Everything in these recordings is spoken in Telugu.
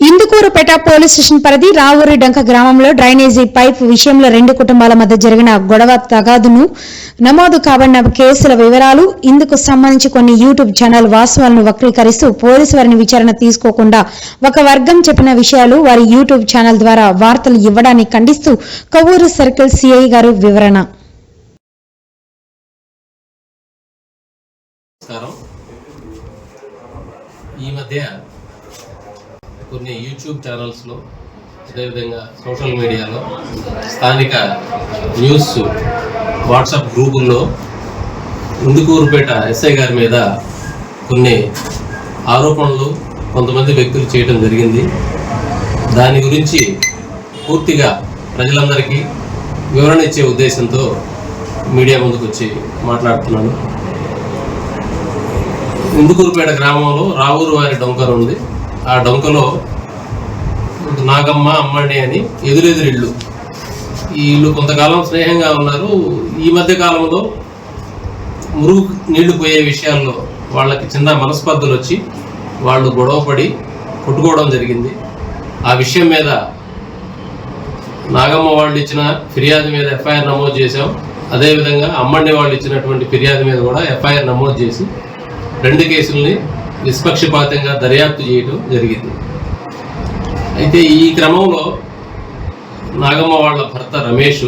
ఇందుకూరుపేట పోలీస్ స్టేషన్ పరిధి రావూరి డంక గ్రామంలో డ్రైనేజీ పైప్ విషయంలో రెండు కుటుంబాల మధ్య జరిగిన గొడవ తగాదును నమోదు కాబడిన కేసుల వివరాలు ఇందుకు సంబంధించి కొన్ని యూట్యూబ్ ఛానల్ వాస్తవాలను వక్రీకరిస్తూ పోలీసు వారిని విచారణ తీసుకోకుండా ఒక వర్గం చెప్పిన విషయాలు వారి యూట్యూబ్ ఛానల్ ద్వారా వార్తలు ఇవ్వడాన్ని ఖండిస్తూ కొవ్వూరు సర్కిల్ సిఐ గారు వివరణ. ఈ మధ్య కొన్ని యూట్యూబ్ ఛానల్స్లో అదేవిధంగా సోషల్ మీడియాలో స్థానిక న్యూస్ వాట్సాప్ గ్రూపుల్లో ముందుకూరుపేట ఎస్ఐ గారి మీద కొన్ని ఆరోపణలు కొంతమంది వ్యక్తులు చేయడం జరిగింది. దాని గురించి పూర్తిగా ప్రజలందరికీ వివరణ ఇచ్చే ఉద్దేశంతో మీడియా ముందుకు వచ్చి మాట్లాడుతున్నాను. ఇందుకూరుపేట గ్రామంలో రావూరు వారి డొంకర ఉంది. ఆ డొంకలో నాగమ్మ అమ్మడి అని ఎదురెదురిళ్ళు. ఇళ్ళు కొంతకాలం స్నేహంగా ఉన్నారు. ఈ మధ్య కాలంలో మురుగు నీళ్ళు పోయే విషయాల్లో వాళ్ళకి చిన్న మనస్పర్ధలు వచ్చి వాళ్ళు గొడవపడి కొట్టుకోవడం జరిగింది. ఆ విషయం మీద నాగమ్మ వాళ్ళు ఇచ్చిన ఫిర్యాదు మీద ఎఫ్ఐఆర్ నమోదు చేశాం. అదేవిధంగా అమ్మండి వాళ్ళు ఇచ్చినటువంటి ఫిర్యాదు మీద కూడా ఎఫ్ఐఆర్ నమోదు చేసి రెండు కేసుల్ని నిష్పక్షపాతంగా దర్యాప్తు చేయడం జరిగింది. అయితే ఈ క్రమంలో నాగమ్మ వాళ్ళ భర్త రమేష్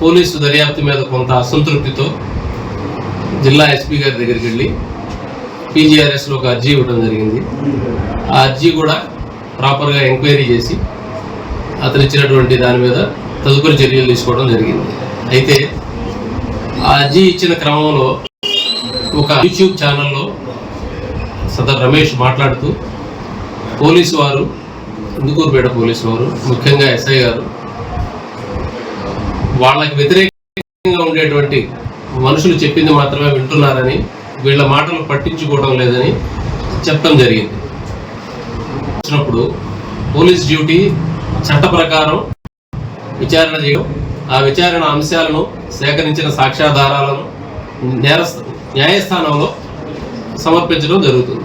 పోలీసు దర్యాప్తు మీద కొంత అసంతృప్తితో జిల్లా ఎస్పీ గారి దగ్గరికి వెళ్ళి పీజీఆర్ఎస్లో ఒక అర్జీ ఇవ్వడం జరిగింది. ఆ అర్జీ కూడా ప్రాపర్గా ఎంక్వైరీ చేసి అతను ఇచ్చినటువంటి దాని మీద తదుపరి చర్యలు తీసుకోవడం జరిగింది. అయితే ఆ అర్జీ ఇచ్చిన క్రమంలో ఒక యూట్యూబ్ ఛానల్లో సదర్ రమేష్ మాట్లాడుతూ పోలీసు వారు ఇందుకూరుపేట పోలీసు వారు ముఖ్యంగా ఎస్ఐ గారు వాళ్ళకి వ్యతిరేకంగా ఉండేటువంటి మనుషులు చెప్పింది మాత్రమే వింటున్నారని వీళ్ళ మాటలు పట్టించుకోవడం లేదని చెప్పడం జరిగింది. వచ్చినప్పుడు పోలీస్ డ్యూటీ చట్ట ప్రకారం విచారణ చేయడం ఆ విచారణ అంశాలను సేకరించిన సాక్ష్యాధారాలను నేర న్యాయస్థానంలో సమర్పించడం జరుగుతుంది.